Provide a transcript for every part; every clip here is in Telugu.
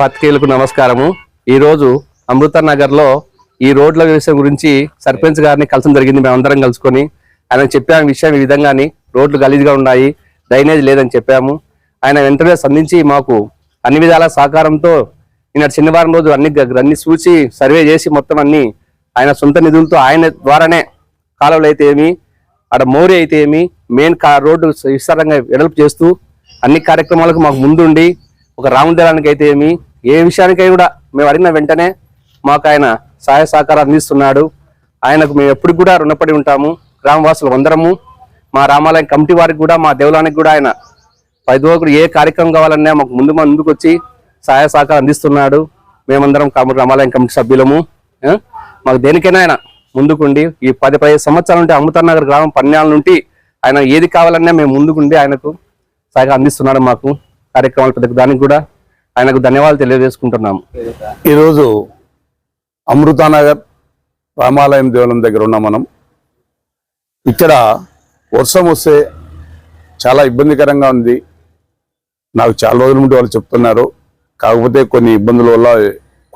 పత్రికేయులకు నమస్కారము. ఈరోజు అమృత నగర్లో ఈ రోడ్ల విషయం గురించి సర్పంచ్ గారిని కలసం జరిగింది మేమందరం కలుసుకొని. ఆయన చెప్పాము విషయం ఈ విధంగాని రోడ్లు గలీజ్గా ఉన్నాయి డ్రైనేజ్ లేదని చెప్పాము. ఆయన వెంటనే స్పందించి మాకు అన్ని విధాల సహకారంతో నిన్న శనివారం రోజు అన్ని అన్ని చూసి సర్వే చేసి మొత్తం అన్ని ఆయన సొంత నిధులతో ఆయన ద్వారానే కాలువలు అయితే ఏమి అక్కడ మోరి అయితే ఏమి మెయిన్ కా రోడ్డు విస్తారంగా వెడల్పు చేస్తూ అన్ని కార్యక్రమాలకు మాకు ముందుండి ఒక రాముదేవానికి అయితే ఏమి ఏ విషయానికై కూడా మేము అడిగిన వెంటనే మాకు ఆయన సహాయ సహకారం అందిస్తున్నాడు. ఆయనకు మేము ఎప్పుడు కూడా రుణపడి ఉంటాము. గ్రామవాసులు అందరము మా రామాలయం కమిటీ వారికి కూడా మా దేవులానికి కూడా ఆయన పదివకుడు ఏ కార్యక్రమం కావాలన్నా మాకు ముందు ముందుకు వచ్చి సహాయ సహకారం అందిస్తున్నాడు. మేమందరం కమ- రామాలయం కమిటీ సభ్యులము. మాకు దేనికైనా ఆయన ముందుకుండి ఈ పది పదిహేను సంవత్సరాల నుండి అమృతనగర్ గ్రామం పన్నెండు నుండి ఆయన ఏది కావాలన్నా మేము ముందుకుండి ఆయనకు సహాయం అందిస్తున్నాడు మాకు. కార్యక్రమాలు ప్రతి దానికి కూడా ఆయనకు ధన్యవాదాలు తెలియజేసుకుంటున్నాము. ఈరోజు అమృతానగర్ రామాలయం దేవాలయం దగ్గర ఉన్నాం మనం. ఇక్కడ వర్షం వస్తే చాలా ఇబ్బందికరంగా ఉంది. నాకు చాలా రోజుల నుండి వాళ్ళు చెప్తున్నారు. కాకపోతే కొన్ని ఇబ్బందుల వల్ల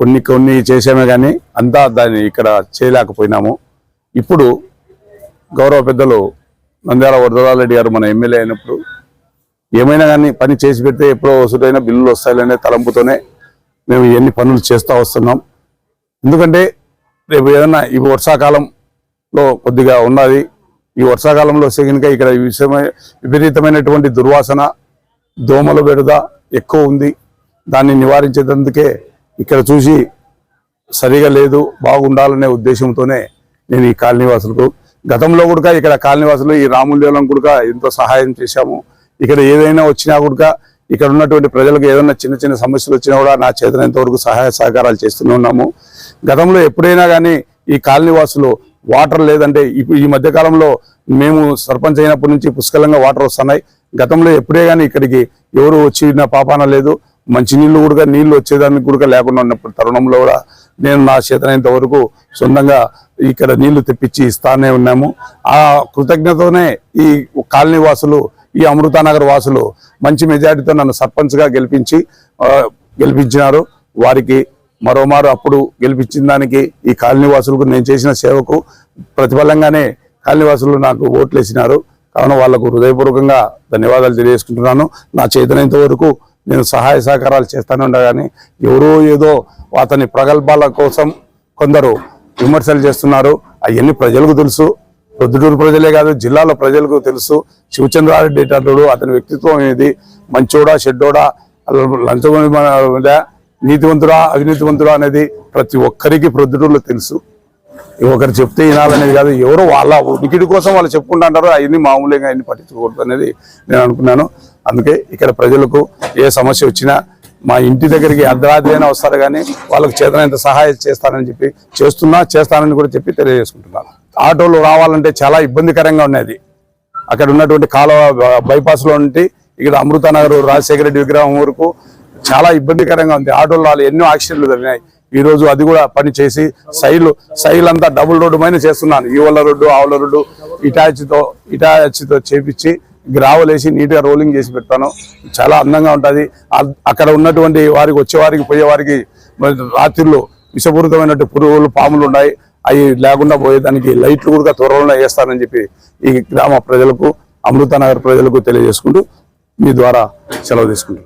కొన్ని కొన్ని చేసామే కానీ అంతా దాన్ని ఇక్కడ చేయలేకపోయినాము. ఇప్పుడు గౌరవ పెద్దలు నంద్యాల వరదరారెడ్డి గారు మన ఎమ్మెల్యే అయినప్పుడు ఏమైనా కానీ పని చేసి పెడితే ఎప్పుడో వసూలైన బిల్లులు వస్తాయనే తలంపుతోనే మేము ఇవన్నీ పనులు చేస్తూ వస్తున్నాం. ఎందుకంటే రేపు ఏదైనా ఈ వర్షాకాలంలో కొద్దిగా ఉన్నది. ఈ వర్షాకాలంలో సెగినక ఇక్కడ విషయమై విపరీతమైనటువంటి దుర్వాసన దోమల బెడద ఎక్కువ ఉంది. దాన్ని నివారించేటందుకే ఇక్కడ చూసి సరిగా లేదు బాగుండాలనే ఉద్దేశంతోనే నేను ఈ కాలనీవాసులకు గతంలో కూడా ఇక్కడ కాలనీవాసులు ఈ రాములదేవం కూడా ఎంతో సహాయం చేశాము. ఇక్కడ ఏదైనా వచ్చినా కూడా ఇక్కడ ఉన్నటువంటి ప్రజలకు ఏదైనా చిన్న చిన్న సమస్యలు వచ్చినా కూడా నా చేతనంత వరకు సహాయ సహకారాలు చేస్తూనే ఉన్నాము. గతంలో ఎప్పుడైనా కానీ ఈ కాలనీవాసులు వాటర్ లేదంటే ఇప్పుడు ఈ మధ్యకాలంలో మేము సర్పంచ్ అయినప్పటి నుంచి పుష్కలంగా వాటర్ వస్తున్నాయి. గతంలో ఎప్పుడే కానీ ఇక్కడికి ఎవరు వచ్చిన పాపాన లేదు. మంచినీళ్ళు కూడా నీళ్ళు వచ్చేదానికి కూడా లేకుండా ఉన్నప్పుడు తరుణంలో కూడా నేను నా చేతనైనంత వరకు సొంతంగా ఇక్కడ నీళ్ళు తెప్పించి ఇస్తానే ఉన్నాము. ఆ కృతజ్ఞతతోనే ఈ కాలనీవాసులు ఈ అమృతానగర్ వాసులు మంచి మెజారిటీతో నన్ను సర్పంచ్గా గెలిపించి గెలిపించినారు. వారికి మరోమారు అప్పుడు గెలిపించిన దానికి ఈ కాలనీవాసులకు నేను చేసిన సేవకు ప్రతిఫలంగానే కాలనీవాసులు నాకు ఓట్లేసినారు. కావున వాళ్ళకు హృదయపూర్వకంగా ధన్యవాదాలు తెలియజేసుకుంటున్నాను. నా చేతనంత వరకు నేను సహాయ సహకారాలు చేస్తానే ఉండగాని ఎవరో ఏదో అతని ప్రగల్భాల కోసం కొందరు విమర్శలు చేస్తున్నారు. అవన్నీ ప్రజలకు తెలుసు. ప్రొద్దుటూరు ప్రజలే కాదు జిల్లాలో ప్రజలకు తెలుసు. శివచంద్రారెడ్డి అతడు అతని వ్యక్తిత్వం అనేది మంచోడా షెడ్డోడా లంచగొండ నీతివంతుడా అవినీతివంతుడా అనేది ప్రతి ఒక్కరికి ప్రొద్దుటూరులో తెలుసు. ఒకరు చెప్తే వినాలనేది కాదు ఎవరో వాళ్ళ ఉనికిడి కోసం వాళ్ళు చెప్పుకుంటుంటారు అవన్నీ మామూలుగా అవన్నీ పట్టించుకోకూడదు అనేది నేను అనుకున్నాను. అందుకే ఇక్కడ ప్రజలకు ఏ సమస్య వచ్చినా మా ఇంటి దగ్గరికి అర్ధరాత్రి అయినా వస్తారు కానీ వాళ్ళకి చేతనంత సహాయం చేస్తానని చెప్పి చేస్తున్నా చేస్తానని కూడా చెప్పి తెలియజేసుకుంటున్నాను. ఆటోలు రావాలంటే చాలా ఇబ్బందికరంగా ఉన్నది. అక్కడ ఉన్నటువంటి కాలువ బైపాస్లో నుండి ఇక్కడ అమృతనగర్ రాజశేఖర రెడ్డి విగ్రహం వరకు చాలా ఇబ్బందికరంగా ఉంది. ఆటోలు వాళ్ళు ఎన్నో యాక్సిడెంట్లు జరిగినాయి. ఈ రోజు అది కూడా పని చేసి సైలు సైల్ అంతా డబుల్ రోడ్డు పైన చేస్తున్నాను. ఈవల రోడ్డు ఆవుల రోడ్డు ఇటాచ్తో ఇటాచ్తో చేపించి గ్రావెల్ వేసి నీట్గా రోలింగ్ చేసి పెడతాను. చాలా అందంగా ఉంటుంది. అక్కడ ఉన్నటువంటి వారికి వచ్చేవారికి పోయేవారికి రాత్రిలో వారికి విషపూరితమైనటువంటి పురుగులు పాములు ఉన్నాయి. అవి లేకుండా పోయేదానికి లైట్లు కూడా త్వరలో వేస్తారని చెప్పి ఈ గ్రామ ప్రజలకు అమృతనగర్ ప్రజలకు తెలియజేసుకుంటూ మీ ద్వారా సెలవు తీసుకుంటున్నాను.